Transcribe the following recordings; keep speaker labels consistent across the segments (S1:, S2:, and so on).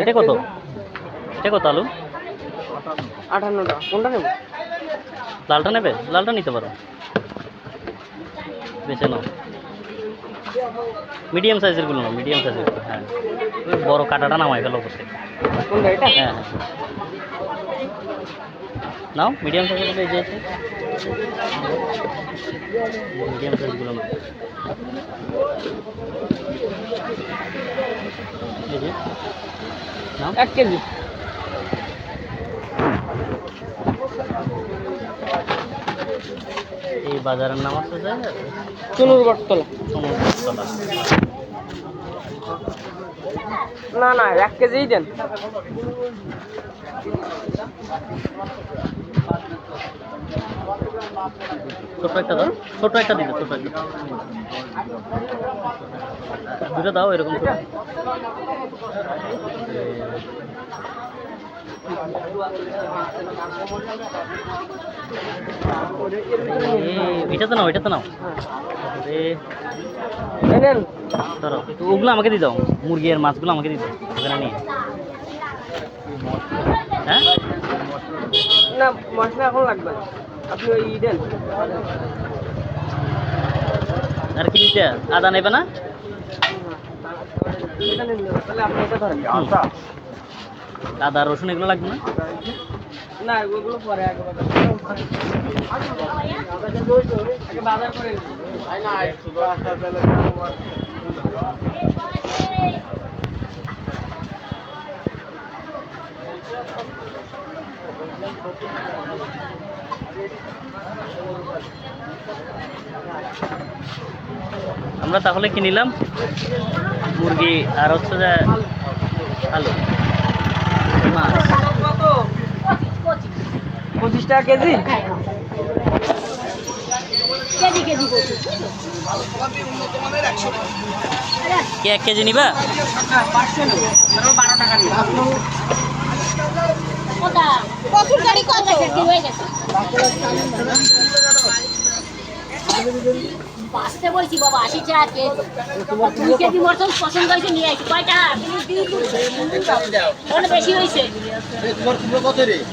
S1: এটা কত? এটা কত আলু?
S2: আটান্ন। টাকা কোনটা নেব?
S1: লালটা নেবে? লালটা নিতে পারো। বেছে নাও মিডিয়াম সাইজেরগুলো নাও মিডিয়াম সাইজের হ্যাঁ। ওই বড় কাটাটা নামাই ফেলো করতে হ্যাঁ। নাও মিডিয়াম সাইজেরগুলো এই যে আছে। মিডিয়াম সাইজগুলো নাও।
S2: এক কেজি।
S1: এই বাজারের নাম আছে যে
S2: চুনুর বটতলা। না না এক কেজিই দেন।
S1: ছোট একটা দাও ছোট একটা দিতে ছোট একটা। দুটো দাও এরকম ছোট এ, এটাতে নাও এটাতে নাও। ধরো তো ওগুলো আমাকে দিয়ে দাও মুরগি আর মাছগুলো আমাকে দিয়ে দাও ওখানে নিয়ে। হ্যাঁ?
S2: না মশলা এখন লাগবে আপনি ওই দেন।
S1: আর কি দিতে? আদা নেবে না?
S2: এটা আপনি এটা ধরেন।
S1: আদা রসুন এগুলো লাগবে না?
S2: না ওগুলো পরে আগে বাজার করে
S1: আমরা তাহলে কি নিলাম? মুরগি আর হচ্ছে যে আলু।
S2: পঁচিশ টাকা কেজি?
S1: কি এক কেজি নিবা?
S3: কত? হয়ে বলছি বাবা আশি টাকা কেজি দুই কেজি মরসন পছন্দ হয়েছে নিয়ে আসি? কয়টা? মনে বেশি হয়েছে।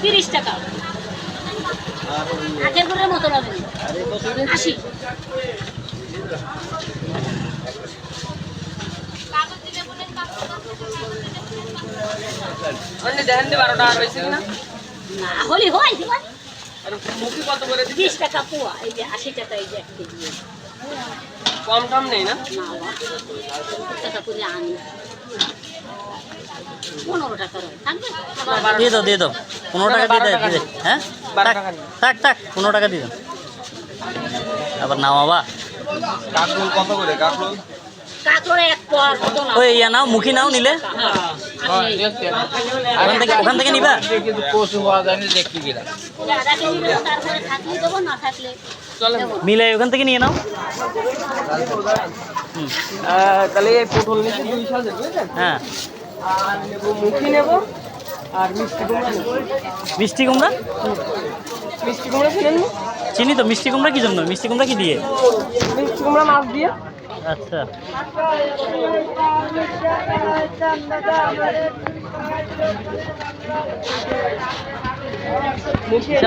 S3: তিরিশ টাকা। আখের করে মতো লাগবে আশি।
S2: দেখেন যে বারো টাকা হয়েছে কিনা।
S3: না হলে হয়
S2: আর মুখি কত করে
S3: বিশ টাকা পোয়া এই যে আশি টাকা এই যে এক কেজি।
S2: কম টম নেই না?
S1: দিয়ে দাও দিয়ে দাও। পনেরো টাকা দিয়ে দাও হ্যাঁ? থাক, থাক পনেরো টাকা দিয়ে দাও। আবার নাও বাবা।
S4: কাকরোল কত করে? কাকরোল
S1: ওই ইয়া নাও মুখি নাও নিলে। ওখান থেকে ওখান থেকে নিবা। মিলে ওখান থেকে নিয়ে নাও।
S2: তাহলে এই পটল নিচ্ছি
S1: হ্যাঁ।
S2: আর নেব মুখি নেব আর মিষ্টি কুমড়া
S1: মিষ্টি কুমড়া?
S2: মিষ্টি কুমড়া কিনেন নি?
S1: চিনি তো মিষ্টি কুমড়া কি জন্য? মিষ্টি কুমড়া কি দিয়ে?
S2: মিষ্টি কুমড়া মাছ দিয়ে।
S1: আচ্ছা।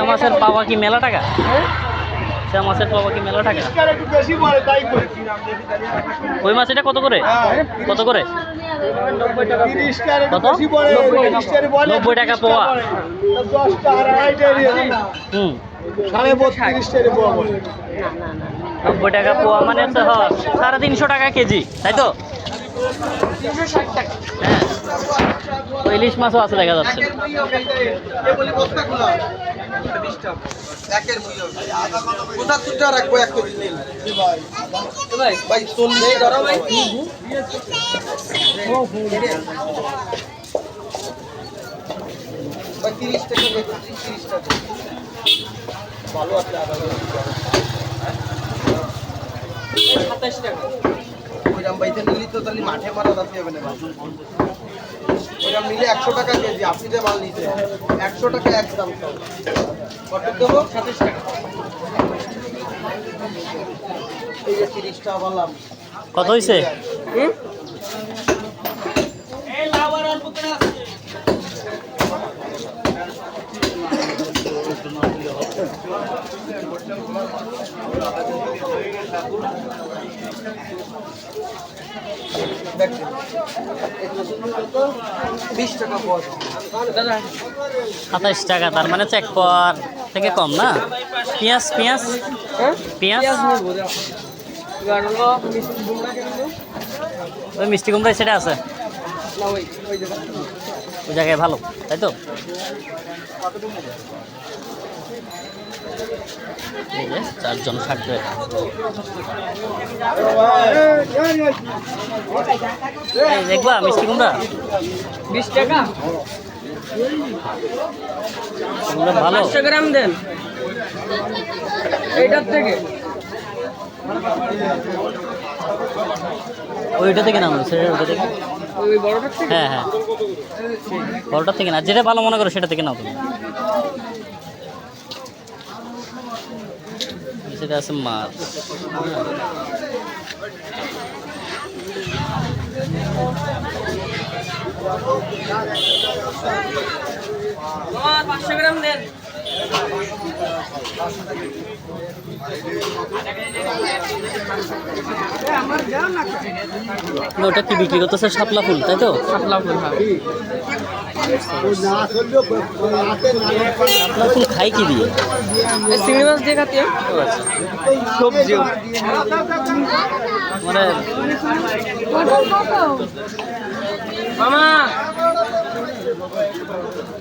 S1: মাছের পাওয়া কি মেলা টাকা?
S2: হ্যাঁ?
S1: সে মাছের পাওয়া কি মেলা টাকা ওই মাছ এটা কত করে? কত করে? কত? নব্বই টাকা হুম। নব্বই টাকা পোয়া মানে হচ্ছে সাড়ে তিনশো টাকা কেজি তাই তো? হ্যাঁ। ইলিশ মাছও আছে দেখা যাচ্ছে।
S4: তিরিশ টাকা তিরিশ টাকা। ভালো আছে আদা
S2: সাতাশ টাকা।
S4: ওইরকম বাইতে নিলি তো তাহলে মাঠে মারা রাখতে হবে না ওইরকম নিলে একশো টাকা কেজি আপনি যে মাল নিতে। একশো টাকা একদম সব কত দেবো?
S2: সাতাশ টাকা।
S4: এই যে তিরিশ টাকা বললাম।
S1: কত হয়েছে
S2: হুম?
S4: পর
S2: দাদা
S1: সাতাইশ টাকা তার মানে চেক পর থেকে কম না? পেঁয়াজ পেঁয়াজ?
S2: হ্যাঁ?
S1: পেঁয়াজ? ওই মিষ্টি কুমড়া সেটা আছে?
S2: ওই ওই জায়গা
S1: ওই জায়গায় ভালো তাই তো? চারজন থাকবে। দেখবা মিষ্টি কুমড়া?
S2: বিশ টাকা।
S1: ভালো।
S2: গ্রাম দেন। এইটার থেকে।
S1: ওইটা থেকে নাম সেটা ওইটা থেকে?
S2: থেকে?
S1: হ্যাঁ হ্যাঁ। বড়টার থেকে না যেটা ভালো মনে করো সেটা থেকে নাও তুমি। সেটা আছে মাছ।
S2: পাঁচশো গ্রাম দেন।
S1: ওটা কি বিক্রি করতেছে? শাপলা ফুল তাই তো?
S2: শাপলা ফুল হ্যাঁ।
S1: শাপলা ফুল খাই কি দিয়ে?
S2: চিংড়ি মাছ দিয়ে খাতে। সবজিও
S1: মানে
S2: মামা।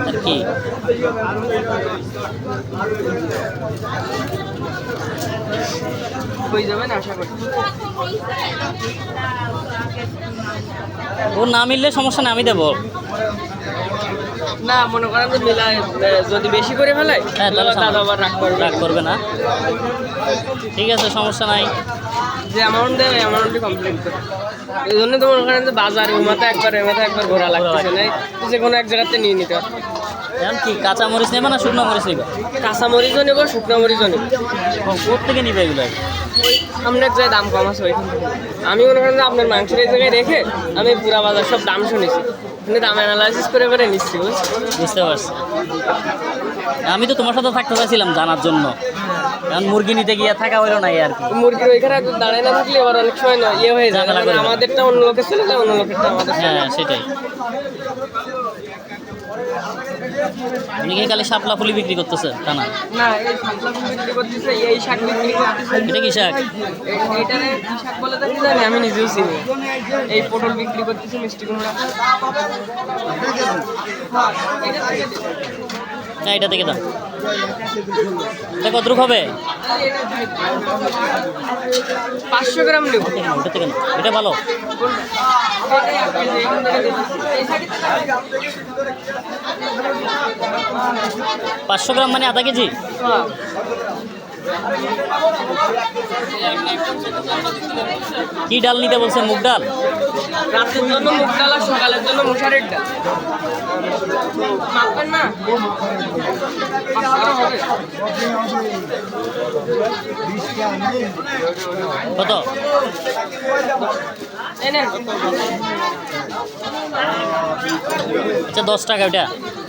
S1: আর কি?
S2: হয়ে যাবেন? আশা করি।
S1: ও না মিললে সমস্যা নেই আমি দেবো।
S2: না মনে করেন যে মিলায় যদি বেশি করে ফেলাই
S1: হ্যাঁ তাহলে
S2: দাদা আবার রাগ করবে।
S1: রাগ করবে না। ঠিক আছে সমস্যা নাই।
S2: যে অ্যামাউন্ট দেয় অ্যামাউন্টই কমপ্লিট করে এই জন্য তো মনে করেন যে বাজার ওমাতে একবার এমাতে একবার ঘোরা লাগতেছে না যে কোনো এক জায়গাতে নিয়ে নিতে হবে।
S1: এখন কি কাঁচা মরিচ নেবে না শুকনো মরিচ নেবে?
S2: কাঁচা মরিচও নেব শুকনো মরিচও নেব।
S1: কোথ থেকে নিবে এগুলো?
S2: এক জায়গায় দাম কম আছে ওইখান থেকে। আমি মনে করেন যে আপনার মাংসের এই জায়গায় রেখে আমি পুরা বাজার সব দাম শুনেছি। কিন্তু দাম অ্যানালাইসিস করে করে নিচ্ছি
S1: বুঝতে পারছি। আমি তো তোমার সাথে থাকতে চাইছিলাম জানার জন্য। কারণ মুরগি নিতে গিয়ে থাকা হলো না আর কি।
S2: মুরগি ওইখানে দাঁড়ায় না থাকলে এবার অনেক সময় ইয়ে হয়ে যায়। আমাদেরটা অন্য লোকের চলে যায় অন্য লোকেরটা আমাদের
S1: হ্যাঁ সেটাই। আপনি কি খালি শাপলা ফুলি বিক্রি না।
S2: না এই শাপলা ফুল বিক্রি করতেছে এই শাক বিক্রি করতেছে।
S1: এটা কি শাক?
S2: এইটারে কি শাক বলে তা কি জানি আমি নিজেও চিনি। এই পটল বিক্রি করতেছে মিষ্টি কুমড়া। হ্যাঁ, এটা থেকে।
S1: এটা দাম এটা কতটুক হবে?
S2: পাঁচশো গ্রাম নেব।
S1: ওটা থেকে না এটা ভালো। পাঁচশো গ্রাম মানে আধা কেজি। কি ডাল নিতে বলছেন মুগ ডাল
S2: রাতের জন্য মুগ ডাল আর সকালের জন্য মশারির ডাল মাপবেন না
S1: কত। আচ্ছা দশ টাকা ওটা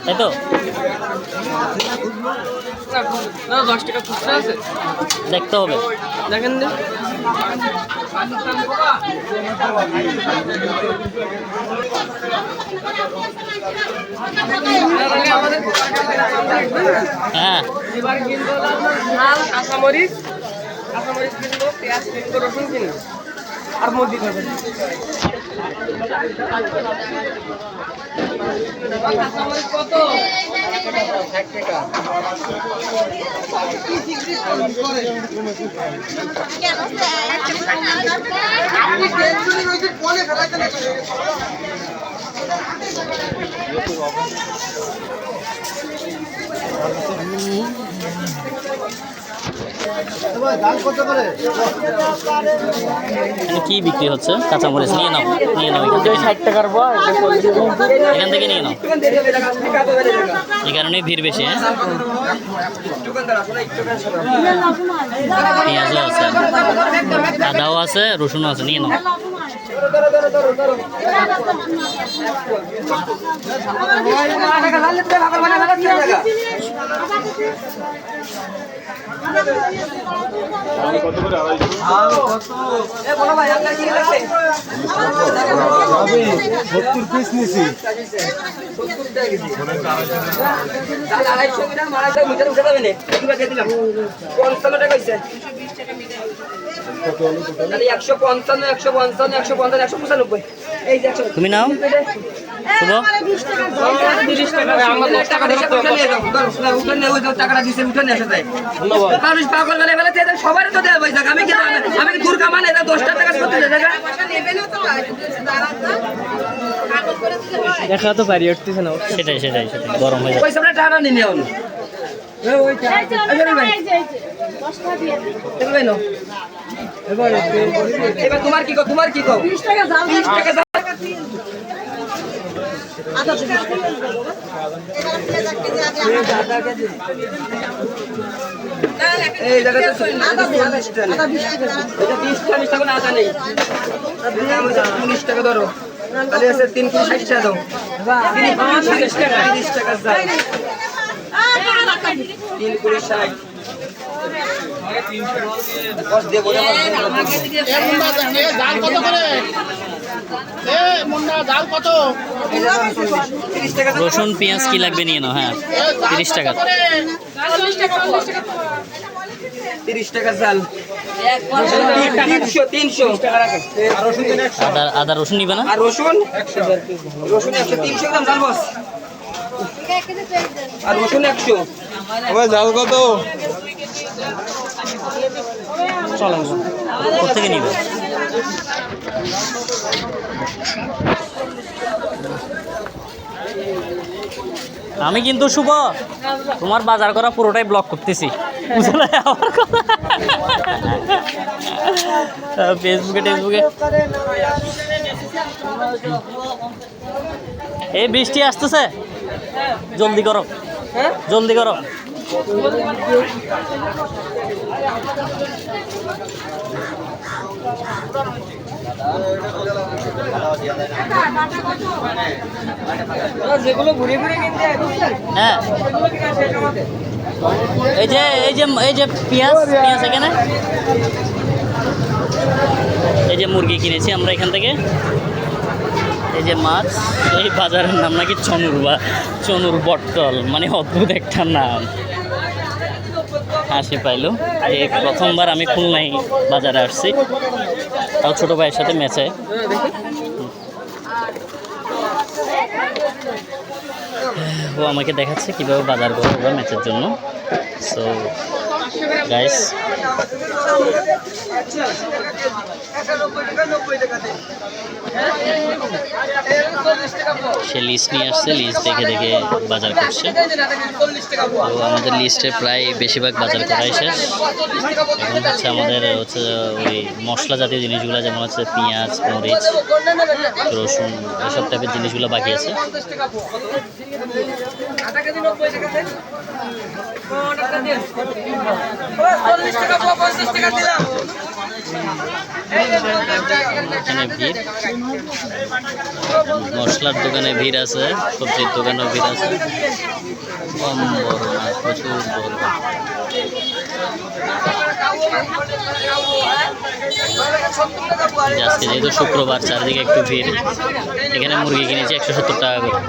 S1: তাই তো?
S2: দশ টাকা খুচরা আছে।
S1: দেখতে হবে।
S2: দেখেন
S1: হ্যাঁ।
S2: কাঁচামরিচ। কাঁচামরিচ কিনবো পেঁয়াজ কিনবো রসুন কিনবো। আর কাঁচামরিচ কত
S1: কি বিক্রি হচ্ছে? কাঁচামরিচ নিয়ে নাও নিয়ে নাও এখান থেকে।
S2: ষাট টাকার
S1: এখান থেকে নিয়ে নাও। এই কারণেই ভিড় বেশি হ্যাঁ? পেঁয়াজও আছে। আদাও আছে রসুনও আছে নিয়ে নাও।
S5: সত্তর পিস নিছি
S6: একশো পঞ্চান্ন একশো পঞ্চান্ন একশো পঞ্চান্ন একশো পঁচানব্বই এই যে একশো
S1: তুমি নাও শুভ
S6: মানুষ পাগল বেলা বেলা তো দেওয়া পয়সা আমি কি আমি কি দুর্গা মানে এটা দশটা টাকা করতে
S2: দেখা তো পারি উঠতেছে না।
S1: সেটাই সেটাই সেটাই। গরম হয়ে
S6: পয়সাটা টাকা নিয়ে নেওয়া এবার তোমার কি তোমার কি বিশ টাকা। এই জায়গাটা বিশ না উনিশ টাকা ধরো তাহলে আছে তিন কুড়ি ষাট টাকা দাও তিরিশ টাকা তিরিশ টাকা যাও তিন ষাট
S1: রসুন পেঁয়াজ কি লাগবে নিয়ে নাও হ্যাঁ তিরিশ টাকা। আদা রসুন নিবে না?
S6: আর রসুন? রসুন একশো তিনশো গ্রাম চাল বস। আর রসুন একশো।
S5: জাল কত?
S1: কোথেকে নিবে? আমি কিন্তু শুভ। তোমার বাজার করা পুরোটাই ব্লক করতেছি। বুঝলে? আমার কথা। ফেসবুকে টেসবুকে এই বৃষ্টি আসতেছে। জলদি করো। জলদি করো।
S2: যেগুলো ঘুরে ঘুরে কিনতে হ্যাঁ।
S1: এই যে এই যে এই যে পেঁয়াজ পেঁয়াজ এখানে? এই যে মুরগি কিনেছি আমরা এখান থেকে। এই যে মাছ এই বাজারের নাম নাকি চনুর বা চনুর বটল মানে অদ্ভুত একটা নাম। হাসি পাইলো। এই প্রথমবার আমি খুলনায় বাজারে আসছি। তাও ছোটো ভাইয়ের সাথে ম্যাচে ও আমাকে দেখাচ্ছে কীভাবে বাজার করব ম্যাচের জন্য। সো গাইস সে লিস্ট নিয়ে আসছে লিস্ট দেখে দেখে বাজার করছে। তো আমাদের লিস্টে প্রায় বেশিরভাগ বাজার করাই শেষ। এখন হচ্ছে আমাদের হচ্ছে ওই মশলা জাতীয় জিনিসগুলো, যেমন হচ্ছে পেঁয়াজ, মরিচ, রসুন, এসব টাইপের জিনিসগুলো বাকি আছে।
S6: টাকা
S1: এখানে ভিড়। মশলার দোকানে ভিড় আছে সবজির দোকানেও ভিড় আছে। কম বড় না প্রচুর বড় আজকে যেহেতু শুক্রবার, চারদিকে একটু ভিড়, এখানে মুরগি কিনেছি একশো সত্তর টাকা করে।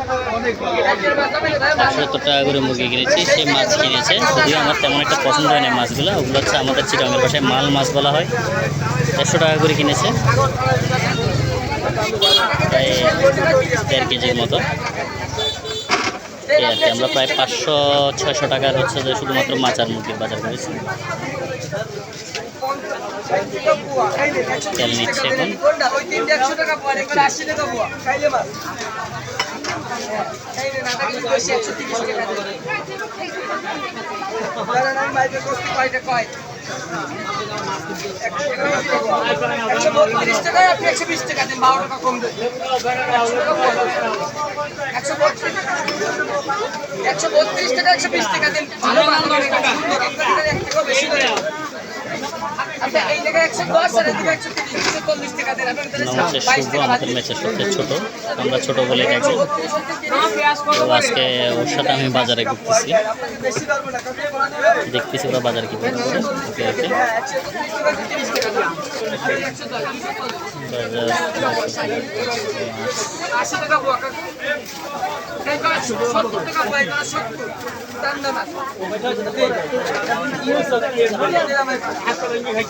S1: একশো সত্তর টাকা করে মুরগি কিনেছি, সে মাছ কিনেছে। যদিও আমার তেমন একটা পছন্দ হয় না মাছগুলো, ওগুলো হচ্ছে আমাদের চিটাঙ্গের ভাষায় মাল মাছ বলা হয়। দেড়শো টাকা করে কিনেছে। প্রায় দেড় কেজির মতো। এই আর কি, আমরা প্রায় পাঁচশো, ছয়শো টাকার হচ্ছে যে শুধুমাত্র মাছ আর মুরগির বাজার করেছি। তেল নিচ্ছে
S6: একশো টাকা টাকা বেশি টাকা টাকা দিন বারো টাকা। কম দেবেন একশো বত্রিশ একশো বত্রিশ টাকা, একশো বিশ টাকা। দিন ভালো ভালো টাকা এক টাকা বেশি দেবে
S1: হচ্ছে
S6: বাইশ
S1: শুভ আমাদের ম্যাচের সবচেয়ে ছোট। আমরা ছোট বলে ডাকি তো আজকে ওর সাথে আমি বাজারে ঘুরতেছি। দেখতেছি ওরা বাজার কি করে করে ওকে ওকে।
S6: টাকা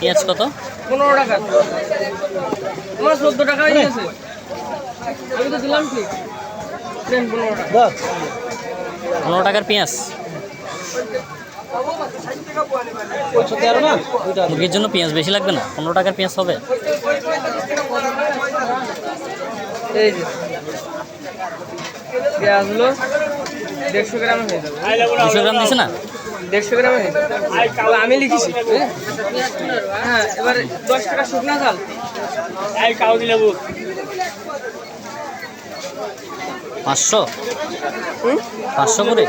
S1: পেঁয়াজ কত?
S2: পনেরো টাকা। আমার চোদ্দ টাকা গেছে। আমি তো দিলাম ঠিক পনেরো
S1: পনেরো টাকার পেঁয়াজ। মুরগির জন্য পেঁয়াজ বেশি লাগবে না? পনেরো টাকার পেঁয়াজ হবে।
S2: এই যে। পেঁয়াজ হলো দেড়শো গ্রাম হয়ে যাবে।
S1: দুশো গ্রাম দিছে না?
S2: দেড়শো গ্রাম হয়ে আমি লিখেছি। হ্যাঁ? এবার দশ টাকা শুকনা চাল
S1: পাঁচশো? পাঁচশো করে?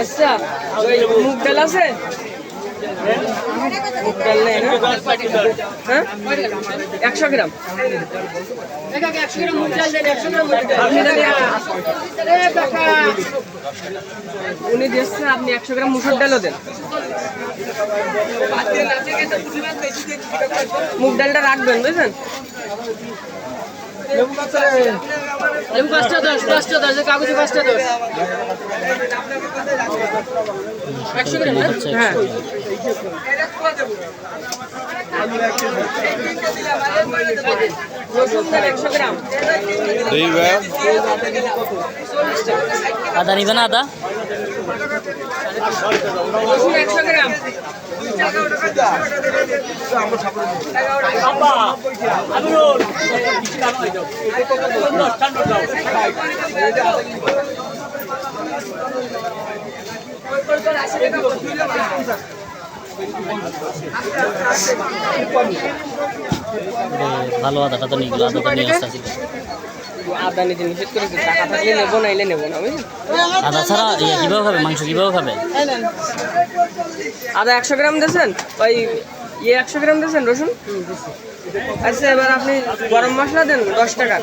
S2: আচ্ছা ওই মুগ ডাল আছে? না হ্যাঁ একশো গ্রাম। উনি দিচ্ছে আপনি একশো গ্রাম মুসুর ডালও দেন। মুগ ডালটা রাখবেন বুঝলেন? পাঁচটা দশ পাঁচটা দশ কাগজে পাঁচটা দশ। একশো গ্রাম হ্যাঁ?
S1: আদা নিবে না আদা?
S2: একশো গ্রাম
S1: এ, ভালো আদাটা তো নিয়ে গেলো আদাটা নিয়ে আসতে আসি
S2: আদা নিতে নিষেধ করেছে টাকা থাকলে নেব নাইলে নেব না
S1: আদা ছাড়া ইয়ে কীভাবে খাবে মাংস কীভাবে খাবে?
S2: আদা একশো গ্রাম দিয়েছেন? ওই ইয়ে একশো গ্রাম দিয়েছেন রসুন? আচ্ছা এবার আপনি গরম মশলা দেন দশ টাকা।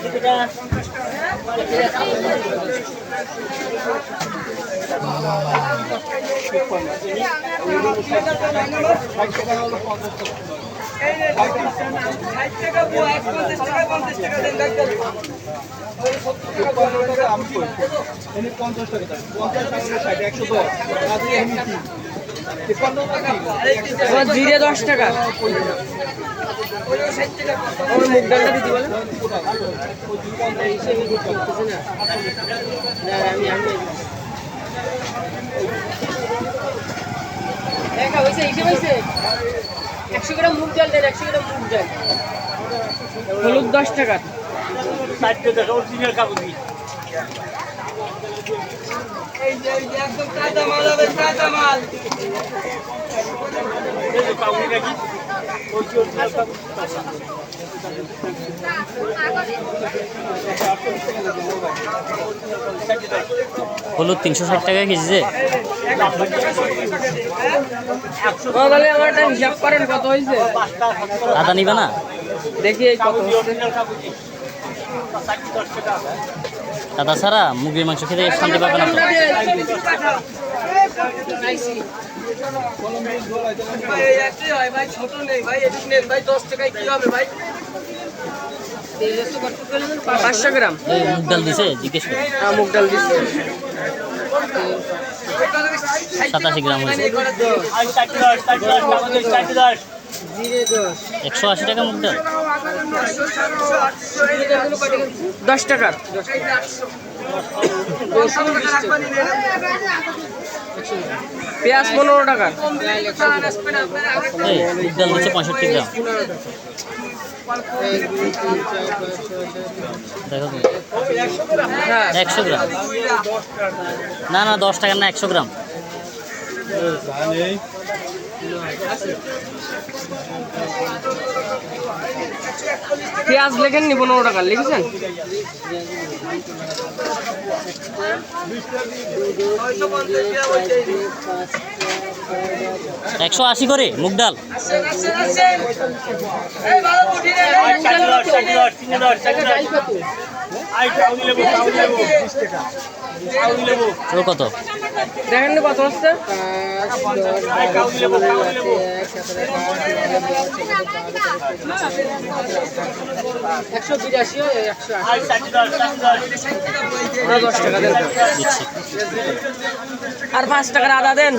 S6: পঞ্চাশ
S2: এবার জিরে দশ টাকা। দিতে বলেন
S7: একশো গ্রাম মুগ ডাল দেন একশো গ্রাম মুগ ডাল হলুদ দশ টাকা।
S2: একদম কাঁচা মাল হবে কাঁচা মাল।
S1: হলুদ তিনশো ষাট টাকা কেজি যে? আদা নিবে না?
S7: দেখি
S1: আদা ছাড়া মুরগির মাংস খেতে শান্তি পাবে না
S2: ভাই এই একটাই হয় ভাই ছোট নেই ভাই এটুক নেন ভাই দশ টাকায় কি হবে ভাই
S7: পাঁচশো গ্রাম।
S1: এই মুগ ডাল দিছে জিজ্ঞেস করে।
S7: হ্যাঁ মুগ ডাল দিচ্ছি
S1: সাতাশি গ্রাম হয়েছে। একশো আশি টাকা মুগ ডাল।
S7: দশ টাকার। পেঁয়াজ পনেরো
S1: মুগ ডাল দিচ্ছে পঁয়ষট্টি গ্রাম। একশো গ্রাম। না না, দশ টাকা না, একশো গ্রাম।
S7: পেঁয়াজ লেখেননি পনেরো টাকা লিখেছেন
S1: একশো আশি করে মুগ ডাল ও কত?
S7: দেখেন নি কত হচ্ছে? একশো বিরাশি একশো দশ টাকা দেন। আর পাঁচ টাকার আদা দেন।